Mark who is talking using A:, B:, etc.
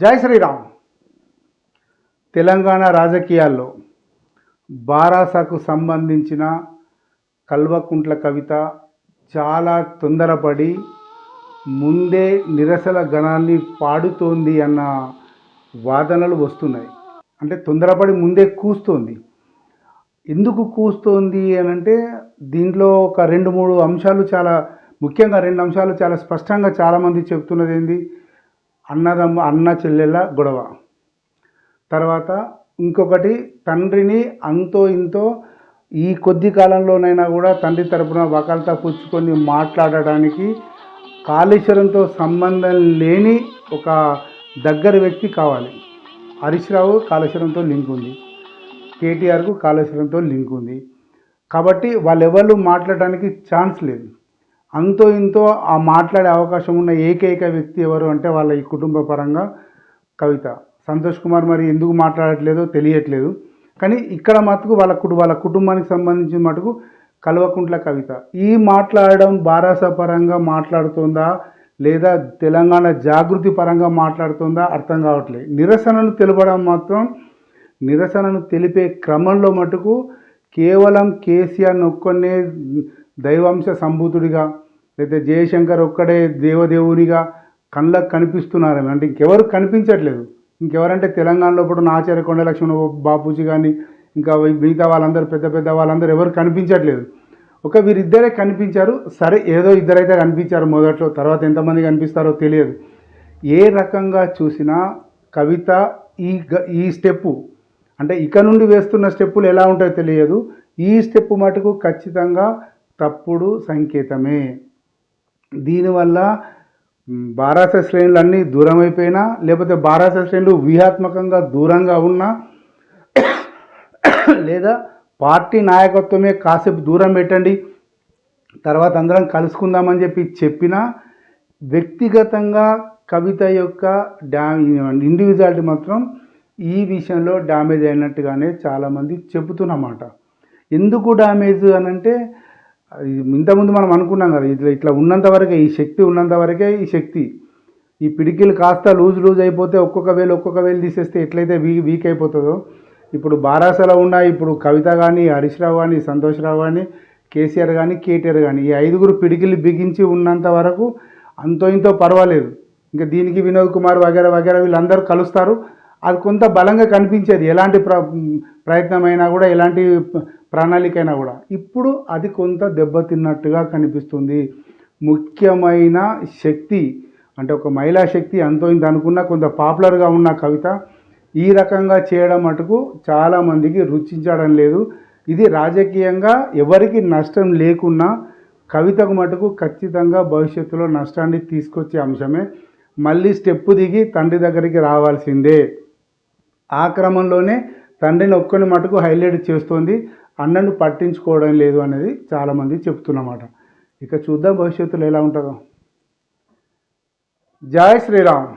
A: జై శ్రీరామ్. తెలంగాణ రాజకీయాల్లో బారాసకు సంబంధించిన కల్వకుంట్ల కవిత చాలా తొందరపడి ముందే నిరసన గణాన్ని పాడుతోంది అన్న వాదనలు వస్తున్నాయి. అంటే తొందరపడి ముందే కూస్తోంది. ఎందుకు కూస్తోంది అని అంటే దీంట్లో ఒక రెండు మూడు అంశాలు చాలా ముఖ్యంగా రెండు అంశాలు చాలా స్పష్టంగా చాలామంది చెప్తున్నది ఏంది? అన్నదమ్మ అన్న చెల్లెల గొడవ. తర్వాత ఇంకొకటి తండ్రిని అంతో ఇంతో ఈ కొద్ది కాలంలోనైనా కూడా తండ్రి తరపున వకాలతా పుచ్చుకొని మాట్లాడడానికి కాళేశ్వరంతో సంబంధం లేని ఒక దగ్గర వ్యక్తి కావాలి. హరీష్ రావు కాళేశ్వరంతో లింక్ ఉంది. కేటీఆర్కు కాళేశ్వరంతో లింక్ ఉంది. కాబట్టి వాళ్ళెవరు మాట్లాడడానికి ఛాన్స్ లేదు. అంతో ఇంతో ఆ మాట్లాడే అవకాశం ఉన్న ఏకైక వ్యక్తి ఎవరు అంటే వాళ్ళ ఈ కుటుంబ పరంగా కవిత. సంతోష్ కుమార్ మరి ఎందుకు మాట్లాడట్లేదో తెలియట్లేదు. కానీ ఇక్కడ మటుకు వాళ్ళ కుటు వాళ్ళ కుటుంబానికి సంబంధించిన మటుకు కల్వకుంట్ల కవిత. ఈ మాట్లాడడం బారాస పరంగా మాట్లాడుతుందా? లేదా తెలంగాణ జాగృతి పరంగా మాట్లాడుతుందా? అర్థం కావట్లేదు. నిరసనను తెలపడం మాత్రం నిరసనను తెలిపే క్రమంలో మటుకు కేవలం కేసీఆర్ ఒక్కనే దైవాంశ సంభూతుడిగా లేదా జయశంకర్ ఒక్కడే దేవదేవునిగా కళ్ళకు కనిపిస్తున్నారు. అంటే ఇంకెవరు కనిపించట్లేదు. ఇంకెవరంటే తెలంగాణలో ఇప్పుడు ఆచార్య కొండ లక్ష్మణ బాపూజీ కానీ ఇంకా మిగతా వాళ్ళందరూ పెద్ద పెద్ద వాళ్ళందరూ ఎవరు కనిపించట్లేదు. ఒక వీరిద్దరే కనిపించారు. సరే ఏదో ఇద్దరైతే కనిపించారు మొదట్లో. తర్వాత ఎంతమంది కనిపిస్తారో తెలియదు. ఏ రకంగా చూసినా కవిత ఈ గ- ఈ స్టెప్పు అంటే ఇక నుండి వేస్తున్న స్టెప్పులు ఎలా ఉంటాయో తెలియదు. ఈ స్టెప్పు మటుకు ఖచ్చితంగా తప్పుడు సంకేతమే. దీనివల్ల బారాస శ్రేణులు అన్నీ దూరం అయిపోయినా లేకపోతే బారాస శ్రేణులు వ్యూహాత్మకంగా దూరంగా ఉన్నా లేదా పార్టీ నాయకత్వమే కాసేపు దూరం పెట్టండి తర్వాత అందరం కలుసుకుందామని చెప్పి చెప్పినా వ్యక్తిగతంగా కవిత యొక్క డ్యా ఇండివిజువాలిటీ మాత్రం ఈ విషయంలో డ్యామేజ్ అయినట్టుగానే చాలామంది చెబుతున్నమాట. ఎందుకు డ్యామేజ్ అని అంటే ఇంతకుముందు మనం అనుకున్నాం కదా ఇట్లా ఇట్లా ఉన్నంత వరకే ఈ శక్తి ఉన్నంత వరకే ఈ శక్తి. ఈ పిడికిలు కాస్త లూజ్ లూజ్ అయిపోతే ఒక్కొక్క వేలు ఒక్కొక్క వేలు తీసేస్తే ఎట్లయితే వీక్ వీక్ అయిపోతుందో ఇప్పుడు బారాసలో ఉన్న ఇప్పుడు కవిత కానీ హరీష్ రావు కానీ సంతోష్ రావు కానీ కేసీఆర్ కానీ కేటీఆర్ కానీ ఈ ఐదుగురు పిడికిలు బిగించి ఉన్నంత వరకు అంతో ఇంతో పర్వాలేదు. ఇంకా దీనికి వినోద్ కుమార్ వగేరా వగేరా వీళ్ళందరూ కలుస్తారు. అది కొంత బలంగా కనిపించేది. ఎలాంటి ప్ర ప్రయత్నమైనా కూడా ఎలాంటి ప్రణాళిక అయినా కూడా. ఇప్పుడు అది కొంత దెబ్బతిన్నట్టుగా కనిపిస్తుంది. ముఖ్యమైన శక్తి అంటే ఒక మహిళా శక్తి అంతో ఇంత అనుకున్న కొంత పాపులర్గా ఉన్న కవిత ఈ రకంగా చేయడం మటుకు చాలామందికి రుచించడం లేదు. ఇది రాజకీయంగా ఎవరికి నష్టం లేకున్నా కవితకు మటుకు ఖచ్చితంగా భవిష్యత్తులో నష్టాన్ని తీసుకొచ్చే అంశమే. మళ్ళీ స్టెప్పు దిగి తండ్రి దగ్గరికి రావాల్సిందే. ఆ క్రమంలోనే తండ్రిని ఒక్కని మటుకు హైలైట్ చేస్తోంది. అన్నను పట్టించుకోవడం లేదు అనేది చాలామంది చెప్తున్నమాట. ఇక చూద్దాం భవిష్యత్తులో ఎలా ఉంటుందో. జై శ్రీరామ్.